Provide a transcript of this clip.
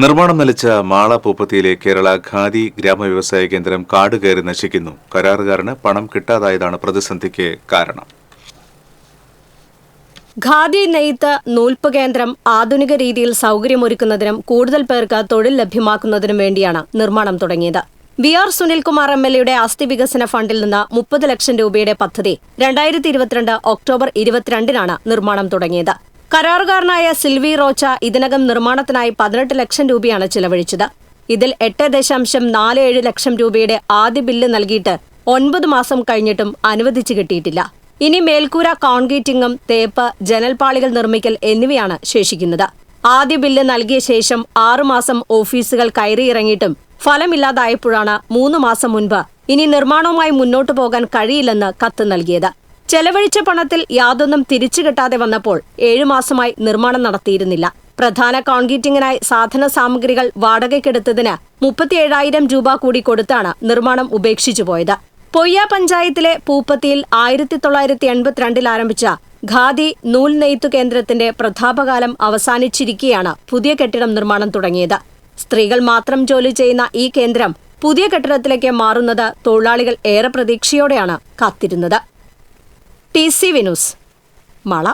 നിർമ്മാണം നിലച്ച മാള പൂപ്പത്തിയിലെ കേരള ഖാദി ഗ്രാമവ്യവസായ കേന്ദ്രം കാട് കയറി നശിക്കുന്നു. കരാറുകാരന് പണം കിട്ടാതായതാണ് പ്രതിസന്ധിക്ക് കാരണം. ഖാദി നെയ്ത്ത് നൂൽപ്പ് കേന്ദ്രം ആധുനിക രീതിയിൽ സൗകര്യമൊരുക്കുന്നതിനും കൂടുതൽ പേർക്ക് തൊഴിൽ ലഭ്യമാക്കുന്നതിനും വേണ്ടിയാണ് നിർമ്മാണം തുടങ്ങിയത്. V R Sunilkumar M L എയുടെ അസ്ഥി വികസന ഫണ്ടിൽ നിന്ന് മുപ്പത് ലക്ഷം രൂപയുടെ പദ്ധതി രണ്ടായിരത്തി ഇരുപത്തിരണ്ട് ഒക്ടോബർ ഇരുപത്തിരണ്ടിനാണ് നിർമ്മാണം തുടങ്ങിയത്. കരാറുകാരനായ സിൽവി റോച്ച ഇതിനകം നിർമ്മാണത്തിനായി പതിനെട്ട് ലക്ഷം രൂപയാണ് ചിലവഴിച്ചത്. ഇതിൽ എട്ട് ദശാംശം നാല് ഏഴ് ലക്ഷം രൂപയുടെ ആദ്യ ബില്ല് നൽകിയിട്ട് ഒൻപത് മാസം കഴിഞ്ഞിട്ടും അനുവദിച്ചു കിട്ടിയിട്ടില്ല. ഇനി മേൽക്കൂര കോൺക്രീറ്റിംഗും തേപ്പ് ജനൽപാളികൾ നിർമ്മിക്കൽ എന്നിവയാണ് ശേഷിക്കുന്നത്. ആദ്യ ബില്ല് നൽകിയ ശേഷം ആറുമാസം ഓഫീസുകൾ കയറിയിറങ്ങിയിട്ടും ഫലമില്ലാതായപ്പോഴാണ് മൂന്ന് മാസം മുൻപ് ഇനി നിർമ്മാണവുമായി മുന്നോട്ടു പോകാൻ കഴിയില്ലെന്ന് കത്ത് നൽകിയത്. ചെലവഴിച്ച പണത്തിൽ യാതൊന്നും തിരിച്ചു കിട്ടാതെ വന്നപ്പോൾ ഏഴുമാസമായി നിർമ്മാണം നടത്തിയിരുന്നില്ല. പ്രധാന കോൺക്രീറ്റിംഗിനായി സാധന സാമഗ്രികൾ വാടകയ്ക്കെടുത്തതിന് മുപ്പത്തിയേഴായിരം രൂപ കൂടി കൊടുത്താണ് നിർമ്മാണം ഉപേക്ഷിച്ചു പോയത്. പൊയ്യ പഞ്ചായത്തിലെ പൂപ്പത്തിയിൽ ആയിരത്തി തൊള്ളായിരത്തി എൺപത്തിരണ്ടിൽ ആരംഭിച്ച ഖാദി നൂൽ നെയ്ത്തു കേന്ദ്രത്തിന്റെ പ്രതാപകാലം അവസാനിച്ചിരിക്കെയാണ് പുതിയ കെട്ടിടം നിർമ്മാണം തുടങ്ങിയത്. സ്ത്രീകൾ മാത്രം ജോലി ചെയ്യുന്ന ഈ കേന്ദ്രം പുതിയ കെട്ടിടത്തിലേക്ക് മാറുന്നത് തൊഴിലാളികൾ ഏറെ പ്രതീക്ഷയോടെയാണ് കാത്തിരുന്നത്. T C Vinoos. മള.